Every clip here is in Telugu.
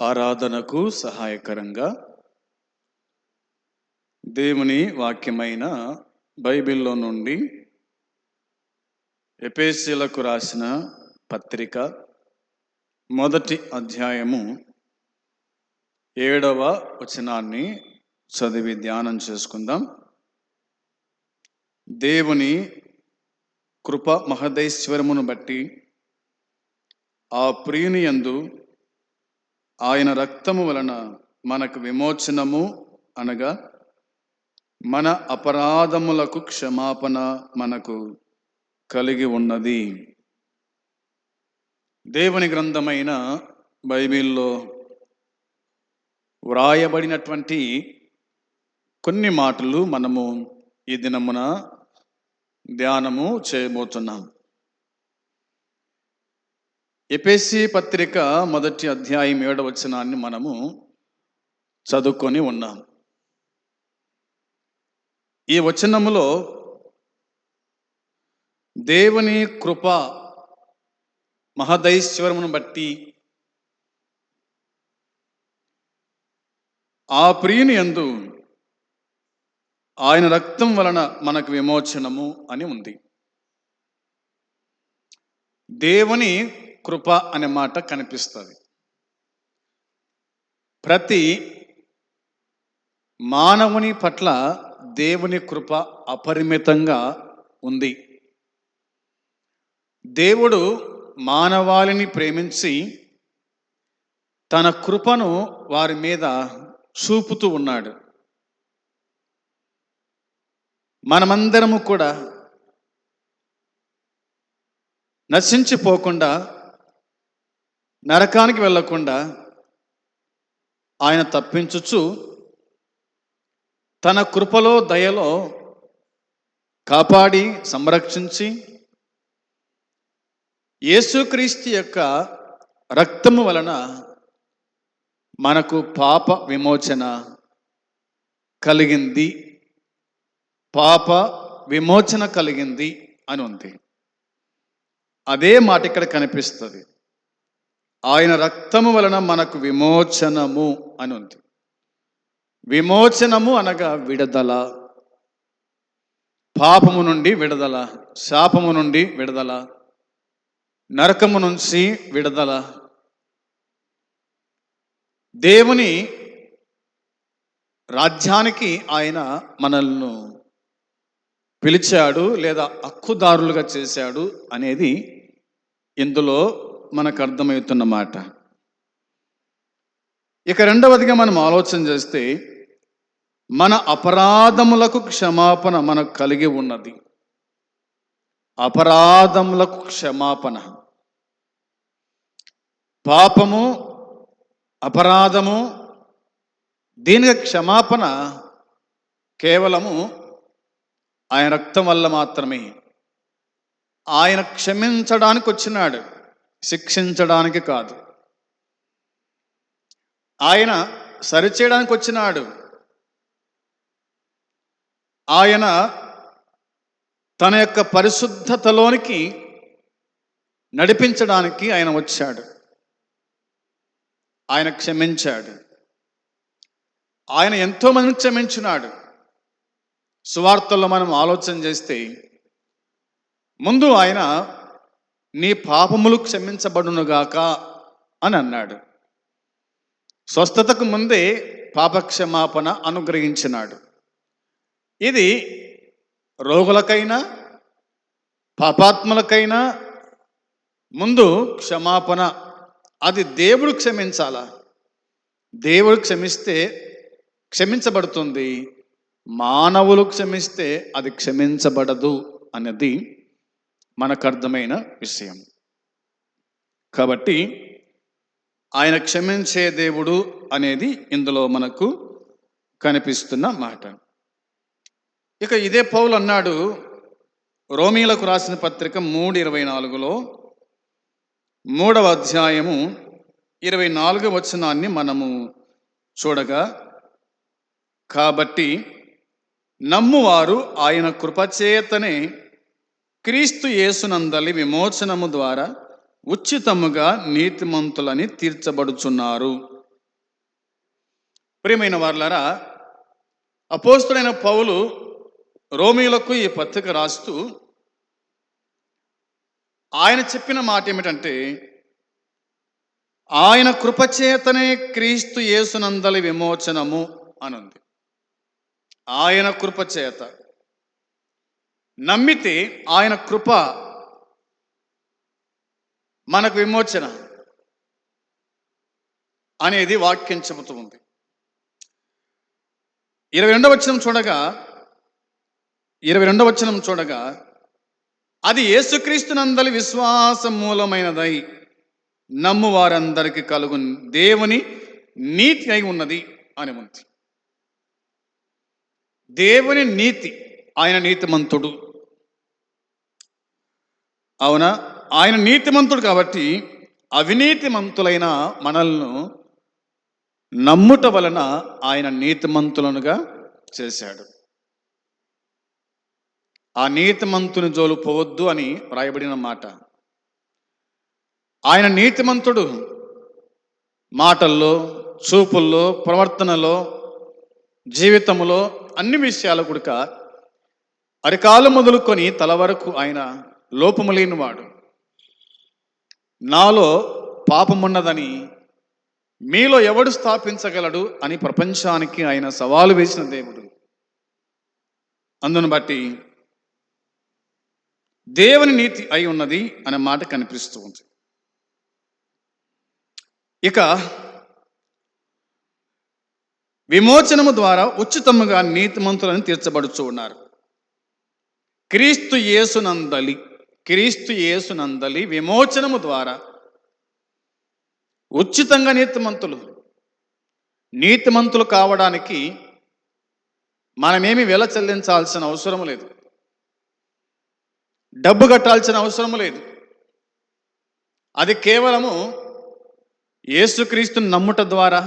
ఆరాధనకు సహాయకరంగా దేవుని వాక్యమైన బైబిల్లో నుండి ఎపేసీలకు రాసిన పత్రిక మొదటి అధ్యాయము ఏడవ వచనాన్ని చదివి ధ్యానం చేసుకుందాం. దేవుని కృప మహదైశ్వరమును బట్టి ఆ ప్రియుని యందు ఆయన రక్తము వలన మనకు విమోచనము అనగా మన అపరాధములకు క్షమాపణ మనకు కలిగి ఉన్నది. దేవుని గ్రంథమైన బైబిల్లో వ్రాయబడినటువంటి కొన్ని మాటలు మనము ఈ దినమున ధ్యానము చేయబోతున్నాం. ఎపిసి పత్రిక మొదటి అధ్యాయం ఏడవచనాన్ని మనము చదువుకొని ఉన్నాం. ఈ వచనములో దేవుని కృప మహదైశ్వరమును బట్టి ఆ ప్రియుని యందు ఆయన రక్తం వలన మనకు విమోచనము అని ఉంది. దేవుని కృప అనే మాట కనిపిస్తుంది. ప్రతి మానవుని పట్ల దేవుని కృప అపరిమితంగా ఉంది. దేవుడు మానవాళిని ప్రేమించి తన కృపను వారి మీద చూపుతూ ఉన్నాడు. మనమందరము కూడా నశించిపోకుండా నరకానికి వెళ్ళకుండా ఆయన తప్పించుచు తన కృపలో దయలో కాపాడి సంరక్షించి యేసుక్రీస్తు యొక్క రక్తము వలన మనకు పాప విమోచన కలిగింది. పాప విమోచన కలిగింది అని ఉంది అదే మాట ఇక్కడ కనిపిస్తుంది. ఆయన రక్తము వలన మనకు విమోచనము అని ఉంది విమోచనము అనగా విడుదల. పాపము నుండి విడుదల శాపము నుండి విడుదల నరకము నుంచి విడుదల. దేవుని రాజ్యానికి ఆయన మనల్ని పిలిచాడు లేదా హక్కుదారులుగా చేశాడు అనేది ఇందులో మనకు అర్థమవుతున్న మాట. ఇక రెండవదిగా మనం ఆలోచన చేస్తే మన అపరాధములకు క్షమాపణ మనకు కలిగి ఉన్నది. అపరాధములకు క్షమాపణ. పాపము అపరాధము దీనికి క్షమాపణ కేవలము ఆయన రక్తం వల్ల మాత్రమే. ఆయన క్షమించడానికి వచ్చినాడు. శిక్షించడానికి కాదు. ఆయన సరిచేయడానికి వచ్చినాడు. ఆయన తన యొక్క పరిశుద్ధతలోనికి నడిపించడానికి ఆయన వచ్చాడు. ఆయన క్షమించాడు. ఆయన ఎంతో మందిని క్షమించినాడు. సువార్తల్లో మనం ఆలోచన చేస్తే ముందు ఆయన నీ పాపములు క్షమించబడునుగాక అని అన్నాడు. స్వస్థతకు ముందే పాపక్షమాపణ అనుగ్రహించినాడు. ఇది రోగులకైనా పాపాత్మలకైనా ముందు క్షమాపణ. అది దేవుడు క్షమించాలా? దేవుడు క్షమిస్తే క్షమించబడుతుంది. మానవులు క్షమిస్తే అది క్షమించబడదు అన్నది మనకు అర్థమైన విషయం. కాబట్టి ఆయన క్షమించే దేవుడు అనేది ఇందులో మనకు కనిపిస్తున్న మాట. ఇక ఇదే పౌలు అన్నాడు రోమీలకు రాసిన పత్రిక మూడు ఇరవై నాలుగులో మూడవ అధ్యాయము ఇరవై నాలుగు వచనాన్ని మనము చూడగా కాబట్టి నమ్మువారు ఆయన కృపచేతనే క్రీస్తు యేసునందలి విమోచనము ద్వారా ఉచితముగా నీతిమంతులని తీర్చబడుచున్నారు. ప్రియమైన వార్లరా అపోస్తుడైన పౌలు రోమిలకు ఈ పత్రిక రాస్తూ ఆయన చెప్పిన మాట ఏమిటంటే ఆయన కృపచేతనే క్రీస్తు యేసునందలి విమోచనము అనుంది. ఆయన కృపచేత నమ్మితే ఆయన కృప మనకు విమోచన అనేది వాక్యం చెబుతూ ఉంది. ఇరవై రెండవ వచనం చూడగా ఇరవై రెండవ వచనం చూడగా అది యేసుక్రీస్తునందలి విశ్వాసం మూలమైనదై నమ్ము వారందరికీ కలుగు దేవుని నీతి అయి ఉన్నది అని ఉంది. దేవుని నీతి ఆయన నీతిమంతుడు. అవునా? ఆయన నీతిమంతుడు కాబట్టి అవినీతిమంతులైన మనల్ని నమ్ముట వలన ఆయన నీతిమంతులనుగా చేశాడు. ఆ నీతిమంతుని జోలు పోవద్దు అని వ్రాయబడిన మాట. ఆయన నీతిమంతుడు మాటల్లో చూపుల్లో ప్రవర్తనలో జీవితంలో అన్ని విషయాలు కూడా అరికాలు మొదలుకొని తల వరకు ఆయన లోపము లేనివాడు. నాలో పాపమున్నదని మీలో ఎవడు స్థాపించగలడు అని ప్రపంచానికి ఆయన సవాలు వేసిన దేవుడు. అందును బట్టి దేవుని నీతి అయి ఉన్నది అనే మాట కనిపిస్తూ ఉంది. ఇక విమోచనము ద్వారా ఉచితముగా నీతిమంతులను తీర్చబడుచు ఉన్నారు. క్రీస్తు యేసునందలి క్రీస్తు యేసునందలి విమోచనము ద్వారా ఉచితంగా నీతిమంతులు నీతిమంతులు కావడానికి మనమేమి వెల చెల్లించాల్సిన అవసరం లేదు. డబ్బు కట్టాల్సిన అవసరం లేదు. అది కేవలము యేసుక్రీస్తుని నమ్ముట ద్వారా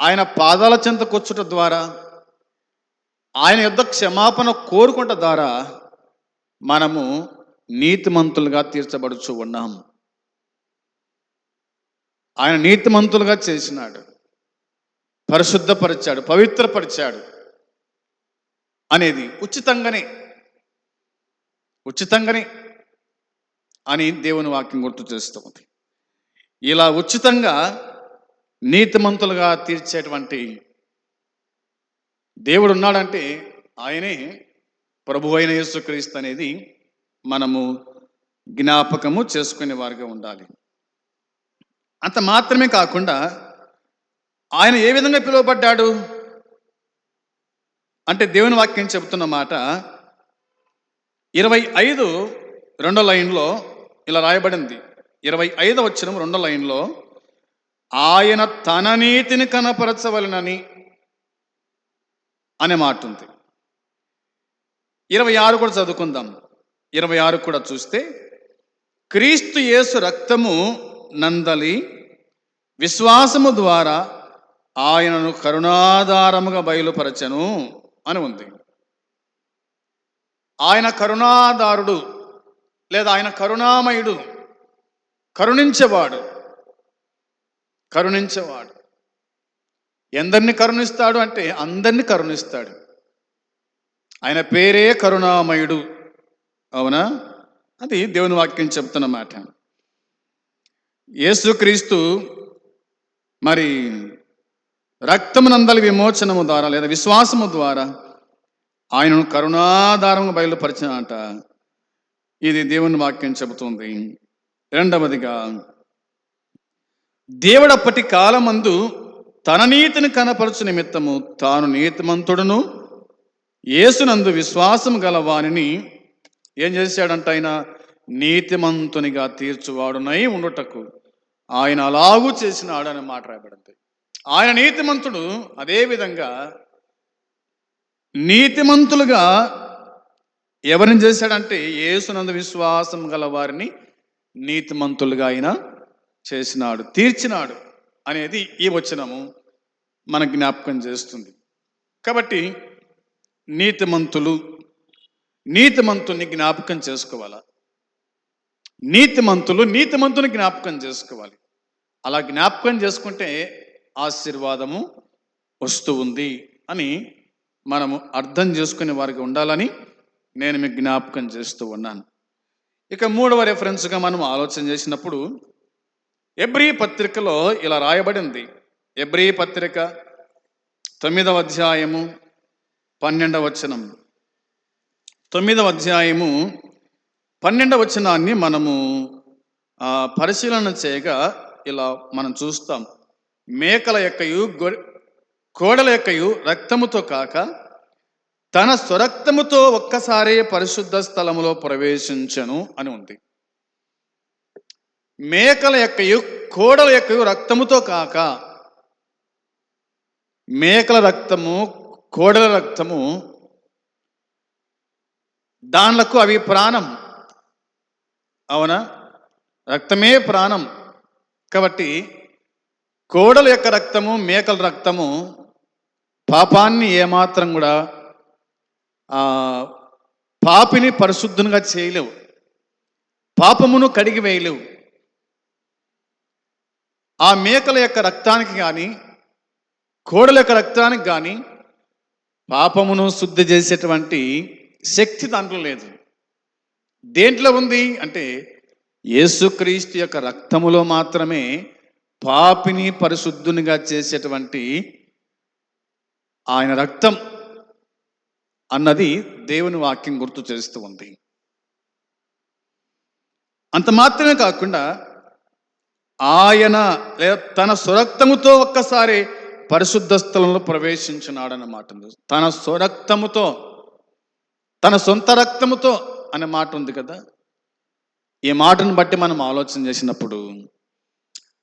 ఆయన పాదాల చెంత కూర్చుట ద్వారా ఆయన యుద్ధ క్షమాపణ కోరుకుంట ద్వారా మనము నీతిమంతులుగా తీర్చబడుచు ఉన్నాము ఆయన నీతిమంతులుగా చేసినాడు. పరిశుద్ధపరిచాడు పవిత్రపరిచాడు అనేది ఉచితంగానే ఉచితంగానే అని దేవుని వాక్యం గుర్తు చేస్తుంది. ఇలా ఉచితంగా నీతిమంతులుగా తీర్చేటువంటి దేవుడు ఉన్నాడంటే ఆయనే ప్రభు అయిన యేసుక్రీస్తు అనేది మనము జ్ఞాపకము చేసుకునే వారిగా ఉండాలి. అంత మాత్రమే కాకుండా ఆయన ఏ విధంగా పిలువబడ్డాడు? అంటే దేవుని వాక్యం చెబుతున్న మాట ఇరవై ఐదు రెండో లైన్లో ఇలా రాయబడింది. ఇరవై ఐదు వచ్చిన రెండో లైన్లో ఆయన తన నీతిని కనపరచవలనని అనే మాట ఉంది. ఇరవై ఆరు కూడా చదువుకుందాం. ఇరవై ఆరు కూడా చూస్తే క్రీస్తు యేసు రక్తము నందలి విశ్వాసము ద్వారా ఆయనను కరుణాధారముగా బయలుపరచను అని ఉంది. ఆయన కరుణాధారుడు లేదా ఆయన కరుణామయుడు కరుణించేవాడు కరుణించేవాడు. ఎందరిని కరుణిస్తాడు అంటే అందరిని కరుణిస్తాడు. ఆయన పేరే కరుణామయుడు. అవునా? అది దేవుని వాక్యం చెప్తున్న మాట. యేసుక్రీస్తు మరి రక్తమునందలి విమోచనము ద్వారా లేదా విశ్వాసము ద్వారా ఆయనను కరుణాధారంగా బయలుపరిచినట. ఇది దేవుని వాక్యం చెబుతుంది. రెండవదిగా దేవుడప్పటి కాలమందు తన నీతిని కనపరచు నిమిత్తము తాను నీతిమంతుడును. యేసునందు విశ్వాసం గలవానిని ఏం చేశాడంట ఆయన? నీతిమంతునిగా తీర్చువాడునై ఉండుటకు. ఆయన అలాగూ చేసినాడు అని మాట రాయబడింది. ఆయన నీతిమంతుడు అదే విధంగా నీతిమంతులుగా ఎవరిని చేశాడంటే యేసునందు విశ్వాసం గల వారిని నీతిమంతులుగా ఆయన చేసినాడు తీర్చినాడు. అనేది ఈ వచనము మన జ్ఞాపకం చేస్తుంది. కాబట్టి నీతిమంతులు నీతిమంతుని జ్ఞాపకం చేసుకోవాలా? నీతిమంతులు నీతిమంతుని జ్ఞాపకం చేసుకోవాలి. అలా జ్ఞాపకం చేసుకుంటే ఆశీర్వాదము వస్తూ ఉంది అని మనము అర్థం చేసుకునే వారికి ఉండాలని నేను మీకు జ్ఞాపకం చేస్తూ ఉన్నాను. ఇక మూడవ రెఫరెన్స్గా మనం ఆలోచన చేసినప్పుడు ఎబ్రి పత్రికలో ఇలా రాయబడింది. ఎబ్రి పత్రిక తొమ్మిదవ అధ్యాయము పన్నెండవ వచనం. తొమ్మిదవ అధ్యాయము పన్నెండవ వచనాన్ని మనము పరిశీలన చేయగా ఇలా మనం చూస్తాం. మేకల యొక్కయు కోడల యొక్కయు రక్తముతో కాక తన స్వరక్తముతో ఒక్కసారి పరిశుద్ధ స్థలములో ప్రవేశించను అని ఉంది. మేకల యొక్కయు కోడల యొక్కయు రక్తముతో కాక మేకల రక్తము కోడల రక్తము దానిలకు అవి ప్రాణం. అవునా? రక్తమే ప్రాణం. కాబట్టి కోడల యొక్క రక్తము మేకల రక్తము పాపాన్ని ఏమాత్రం కూడా పాపిని పరిశుద్ధంగా చేయలేవు. పాపమును కడిగి వేయలేవు ఆ మేకల యొక్క రక్తానికి కానీ కోడల యొక్క రక్తానికి కానీ పాపమును శుద్ధి చేసేటువంటి శక్తి దాంట్లో లేదు. దేంట్లో ఉంది? అంటే యేసుక్రీస్తు యొక్క రక్తములో మాత్రమే పాపిని పరిశుద్ధునిగా చేసేటువంటి ఆయన రక్తం అన్నది దేవుని వాక్యం గుర్తు చేస్తూ ఉంది. అంత మాత్రమే కాకుండా ఆయన తన స్వరక్తముతో ఒక్కసారి పరిశుద్ధ స్థలంలో ప్రవేశించినాడన్నమాట ఉంది. తన స్వరక్తముతో తన సొంత రక్తముతో అనే మాట ఉంది కదా ఈ మాటను బట్టి మనం ఆలోచన చేసినప్పుడు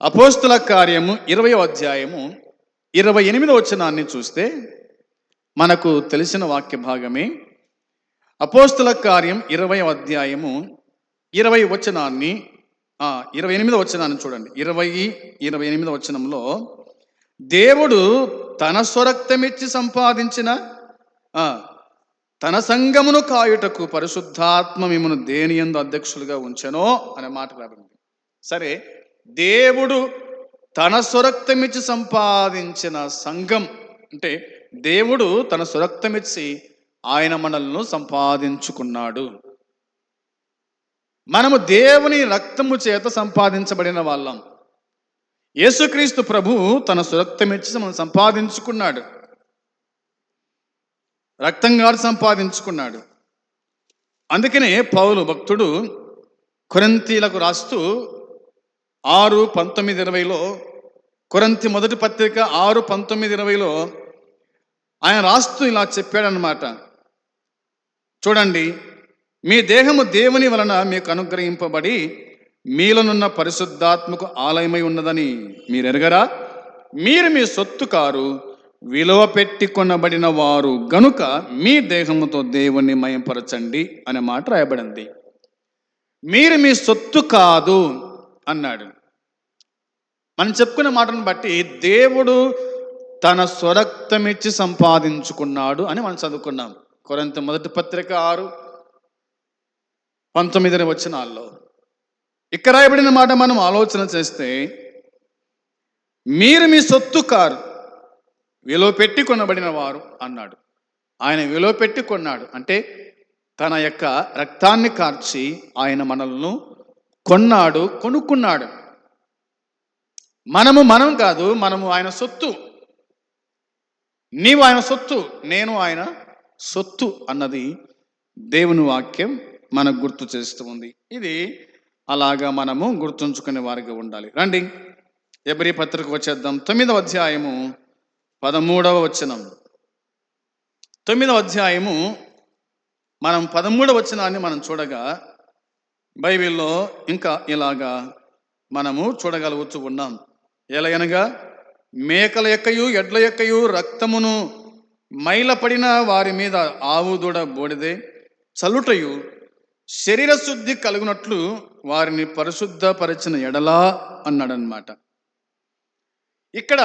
అపోస్తుల కార్యము ఇరవై అధ్యాయము ఇరవై ఎనిమిది వచనాన్ని చూస్తే మనకు తెలిసిన వాక్య భాగమే అపోస్తుల కార్యం ఇరవై అధ్యాయము ఇరవై వచనాన్ని ఇరవై ఎనిమిది వచనాన్ని చూడండి. ఇరవై ఇరవై ఎనిమిది వచనంలో దేవుడు తన స్వరక్తమిచ్చి సంపాదించిన తన సంగమును కాయుటకు పరిశుద్ధాత్మ మిమ్మను దేని ఎందు అధ్యక్షులుగా ఉంచెనో అనే మాట రాబడింది. సరే దేవుడు తన స్వరక్తమిచ్చి సంపాదించిన సంఘం అంటే దేవుడు తన స్వరక్తమిచ్చి ఆయన మనల్ని సంపాదించుకున్నాడు. మనము దేవుని రక్తము చేత సంపాదించబడిన వాళ్ళం. యేసుక్రీస్తు ప్రభు తన సురక్తమిచ్చి మనం సంపాదించుకున్నాడు. రక్తంగా సంపాదించుకున్నాడు. అందుకనే పౌలు భక్తుడు కొరంతీలకు రాస్తూ ఆరు పంతొమ్మిది ఇరవైలో కొరంతి మొదటి పత్రిక ఆరు పంతొమ్మిది ఇరవైలో ఆయన రాస్తూ ఇలా చెప్పాడనమాట చూడండి మీ దేహము దేవుని వలన మీకు అనుగ్రహింపబడి మీలోనున్న పరిశుద్ధాత్మకు ఆలయమై ఉన్నదని మీరు ఎరగరా మీరు మీ సొత్తు కారు విలువ పెట్టి కొనబడిన వారు గనుక మీ దేహముతో దేవుణ్ణి మయంపరచండి అనే మాట రాయబడింది. మీరు మీ సొత్తు కాదు అన్నాడు. మనం చెప్పుకునే మాటను బట్టి దేవుడు తన స్వరక్తమిచ్చి సంపాదించుకున్నాడు అని మనం చదువుకున్నాం. కొరంత మొదటి పత్రిక ఆరు పంతొమ్మిది వచనాల్లో. ఇక్కడ రాయబడిన మాట మనం ఆలోచన చేస్తే మీరు మీ సొత్తు కారు విలువ పెట్టి కొనబడిన వారు అన్నాడు. ఆయన విలువ పెట్టి కొన్నాడు. అంటే తన యొక్క రక్తాన్ని కార్చి ఆయన మనల్ని కొన్నాడు కొనుక్కున్నాడు. మనము మనం కాదు మనము ఆయన సొత్తు. నీవు ఆయన సొత్తు నేను ఆయన సొత్తు అన్నది దేవుని వాక్యం మనకు గుర్తు చేస్తూ ఉంది. ఇది అలాగా మనము గుర్తుంచుకునే వారిగా ఉండాలి. రండి. ఎబ్రి పత్రిక వచ్చేద్దాం. తొమ్మిదవ అధ్యాయము పదమూడవ వచనం. తొమ్మిదవ అధ్యాయము మనం పదమూడవ వచనాన్ని మనం చూడగా బైబిల్లో ఇంకా ఇలాగా మనము చూడగలుగుతూ ఉన్నాం. ఎలయనగా మేకల యొక్కయు ఎడ్ల యొక్కయు రక్తమును మైలపడిన వారి మీద ఆవు దూడ బోడిదే చలుటయు శరీర శుద్ధి కలుగునట్లు వారిని పరిశుద్ధపరిచిన ఎడలా అన్నాడనమాట ఇక్కడ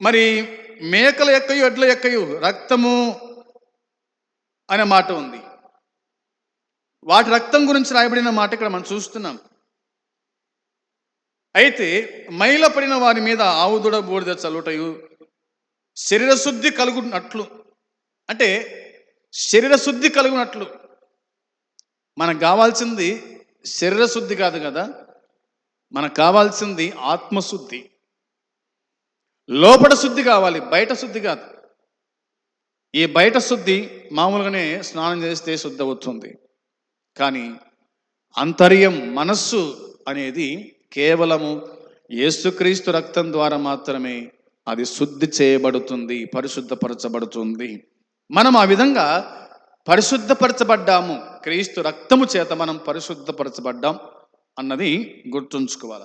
మరి మేకల యొక్కయు ఎడ్ల యొక్కయు రక్తము అనే మాట ఉంది. వాటి రక్తం గురించి రాయబడిన మాట ఇక్కడ మనం చూస్తున్నాం. అయితే మైల పడిన వారి మీద ఆవుదుడ బూడిద చల్లుటయు శరీర శుద్ధి కలుగునట్లు అంటే శరీర శుద్ధి కలుగునట్లు మనకు కావాల్సింది శరీర శుద్ధి కాదు కదా? మనకు కావాల్సింది ఆత్మశుద్ధి. లోపల శుద్ధి కావాలి బయట శుద్ధి కాదు. ఈ బయట శుద్ధి మామూలుగానే స్నానం చేస్తే శుద్ధి అవుతుంది. కానీ అంతర్యం మనస్సు అనేది కేవలము యేసుక్రీస్తు రక్తం ద్వారా మాత్రమే అది శుద్ధి చేయబడుతుంది పరిశుద్ధపరచబడుతుంది. మనం ఆ విధంగా పరిశుద్ధపరచబడ్డాము. క్రీస్తు రక్తము చేత మనం పరిశుద్ధపరచబడ్డాం అన్నది గుర్తుంచుకోవాలి.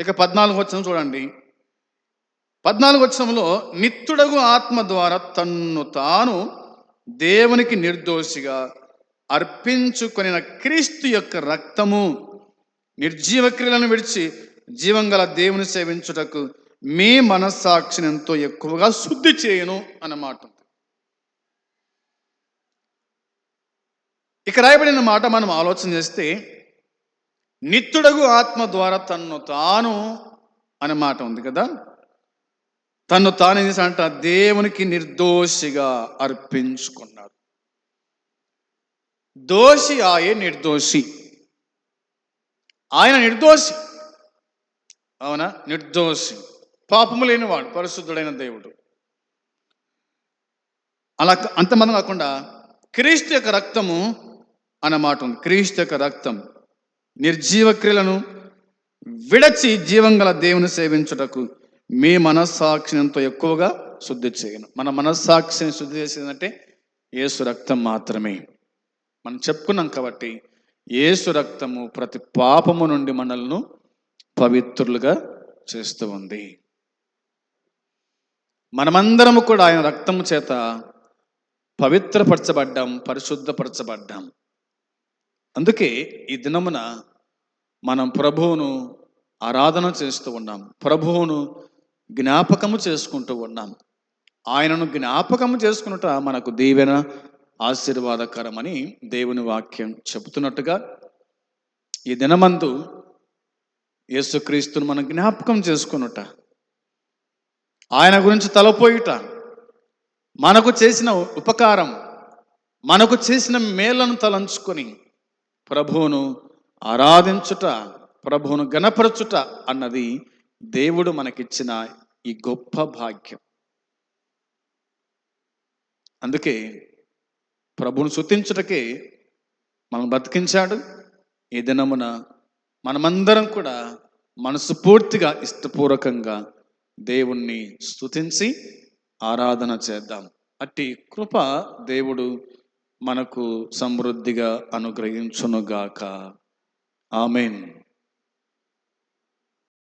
ఇక పద్నాలుగు వచ్చిన చూడండి. పద్నాలుగు వచ్చంలో నిత్యుడగు ఆత్మ ద్వారా తన్ను తాను దేవునికి నిర్దోషిగా అర్పించుకొనిన క్రీస్తు యొక్క రక్తము నిర్జీవ క్రియలను విడిచి జీవం గల దేవుని సేవించుటకు మీ మనస్సాక్షిని ఎంతో ఎక్కువగా శుద్ధి చేయను అన్నమాట. ఇక రాయబడిన మాట మనం ఆలోచన చేస్తే నిత్యుడగు ఆత్మ ద్వారా తన్ను తాను అనే మాట ఉంది కదా? తను తాను ఏం అంట దేవునికి నిర్దోషిగా అర్పించుకున్నాడు. దోషి ఆయే నిర్దోషి. ఆయన నిర్దోషి. అవునా? నిర్దోషి. పాపము లేనివాడు పరిశుద్ధుడైన దేవుడు. అలా అంతమంది కాకుండా క్రీస్తు యొక్క రక్తము అన్నమాట ఉంది. క్రీస్తు యొక్క రక్తం నిర్జీవ క్రియలను విడచి జీవంగల దేవుని సేవించుటకు మీ మనస్సాక్షిని ఎంతో ఎక్కువగా శుద్ధి చేయను. మన మనస్సాక్షిని శుద్ధి చేసేదంటే ఏసు రక్తం మాత్రమే. మనం చెప్పుకున్నాం కాబట్టి ఏసు రక్తము ప్రతి పాపము నుండి మనల్ని పవిత్రులుగా చేస్తూ ఉంది. మనమందరము కూడా ఆయన రక్తము చేత పవిత్రపరచబడ్డాం పరిశుద్ధపరచబడ్డాం. అందుకే ఈ దినమున మనం ప్రభువును ఆరాధన చేస్తూ ఉన్నాం. ప్రభువును జ్ఞాపకము చేసుకుంటూ ఉన్నాం. ఆయనను జ్ఞాపకము చేసుకున్నట మనకు దీవెన ఆశీర్వాదకరమని దేవుని వాక్యం చెబుతున్నట్టుగా ఈ దినమందు యేసుక్రీస్తును మనం జ్ఞాపకం చేసుకున్నట ఆయన గురించి తలపోయుట మనకు చేసిన ఉపకారం మనకు చేసిన మేలను తలంచుకొని ప్రభువును ఆరాధించుట ప్రభువును గణపరచుట అన్నది దేవుడు మనకిచ్చిన ఈ గొప్ప భాగ్యం. అందుకే ప్రభువును శుతించుటకే మనం బతికించాడు ఈ దినమున మనమందరం కూడా మనసు పూర్తిగా ఇష్టపూర్వకంగా దేవుణ్ణి స్తుతించి ఆరాధన చేద్దాం. అట్టి కృప దేవుడు మనకు సమృద్ధిగా అనుగ్రహించునుగాక. ఆమెన్.